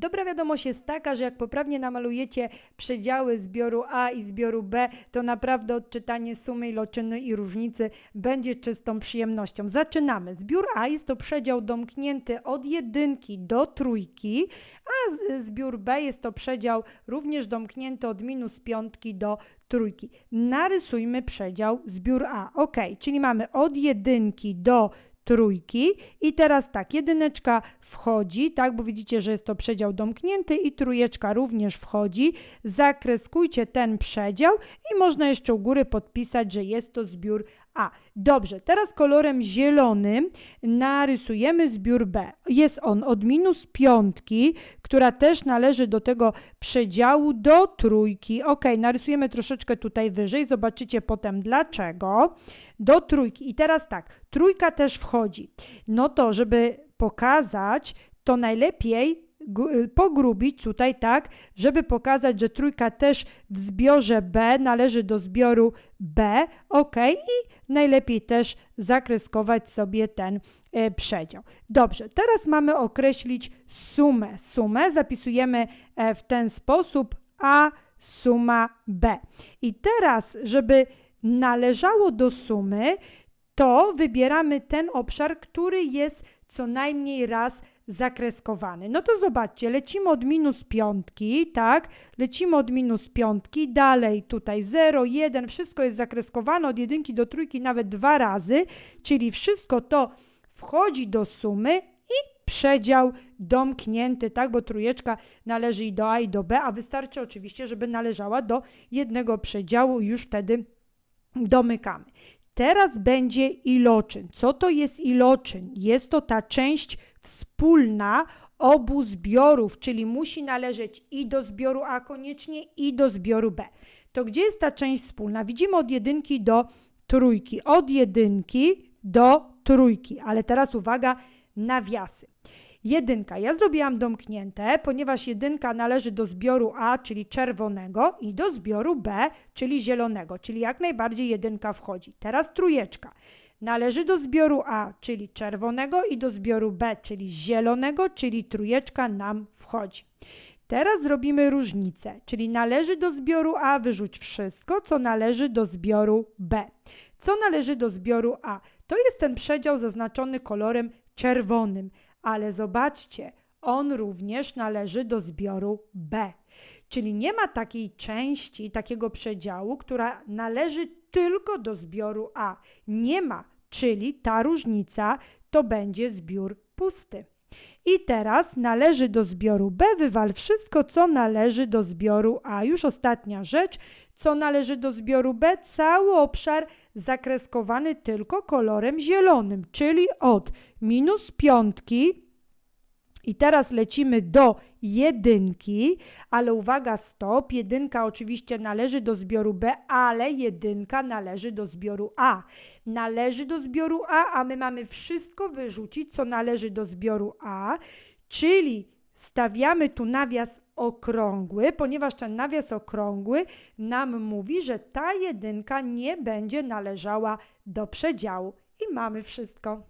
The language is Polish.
Dobra wiadomość jest taka, że jak poprawnie namalujecie przedziały zbioru A i zbioru B, to naprawdę odczytanie sumy iloczyny i różnicy będzie czystą przyjemnością. Zaczynamy. Zbiór A jest to przedział domknięty od jedynki do trójki, a zbiór B jest to przedział również domknięty od minus piątki do trójki. Narysujmy przedział zbiór A. Ok, czyli mamy od jedynki do trójki i teraz tak, jedyneczka wchodzi, tak, bo widzicie, że jest to przedział domknięty i trójeczka również wchodzi. Zakreskujcie ten przedział i można jeszcze u góry podpisać, że jest to zbiór A. Dobrze, teraz kolorem zielonym narysujemy zbiór B. Jest on od minus piątki, która też należy do tego przedziału do trójki. Ok, narysujemy troszeczkę tutaj wyżej, zobaczycie potem dlaczego. Do trójki. I teraz tak, trójka też wchodzi. No to, żeby pokazać, to najlepiej pogrubić tutaj tak, żeby pokazać, że trójka też w zbiorze B należy do zbioru B, ok, i najlepiej też zakreskować sobie ten e, przedział. Dobrze, teraz mamy określić sumę. Sumę zapisujemy e, w ten sposób A suma B. I teraz, żeby należało do sumy, to wybieramy ten obszar, który jest co najmniej raz zakreskowany. No to zobaczcie, lecimy od minus piątki, tak? Lecimy od minus piątki, dalej tutaj 0, 1, wszystko jest zakreskowane od jedynki do trójki nawet dwa razy, czyli wszystko to wchodzi do sumy i przedział domknięty, tak? Bo trójeczka należy i do A i do B, a wystarczy oczywiście, żeby należała do jednego przedziału już wtedy domykamy. Teraz będzie iloczyn. Co to jest iloczyn? Jest to ta część wspólna obu zbiorów, czyli musi należeć i do zbioru A koniecznie, i do zbioru B. To gdzie jest ta część wspólna? Widzimy od jedynki do trójki. Od jedynki do trójki, ale teraz uwaga, nawiasy. Jedynka. Ja zrobiłam domknięte, ponieważ jedynka należy do zbioru A, czyli czerwonego, i do zbioru B, czyli zielonego, czyli jak najbardziej jedynka wchodzi. Teraz trójeczka. Należy do zbioru A, czyli czerwonego, i do zbioru B, czyli zielonego, czyli trójeczka nam wchodzi. Teraz zrobimy różnicę, czyli należy do zbioru A wyrzuć wszystko, co należy do zbioru B. Co należy do zbioru A? To jest ten przedział zaznaczony kolorem czerwonym, ale zobaczcie, on również należy do zbioru B. Czyli nie ma takiej części, takiego przedziału, która należy tylko do zbioru A. Nie ma, czyli ta różnica to będzie zbiór pusty. I teraz należy do zbioru B, wywal wszystko, co należy do zbioru A. Już ostatnia rzecz, co należy do zbioru B, cały obszar zakreskowany tylko kolorem zielonym, czyli od minus piątki i teraz lecimy do jedynki, ale uwaga, stop. Jedynka oczywiście należy do zbioru B, ale jedynka należy do zbioru A. Należy do zbioru A, a my mamy wszystko wyrzucić, co należy do zbioru A, czyli stawiamy tu nawias okrągły, ponieważ ten nawias okrągły nam mówi, że ta jedynka nie będzie należała do przedziału. I mamy wszystko.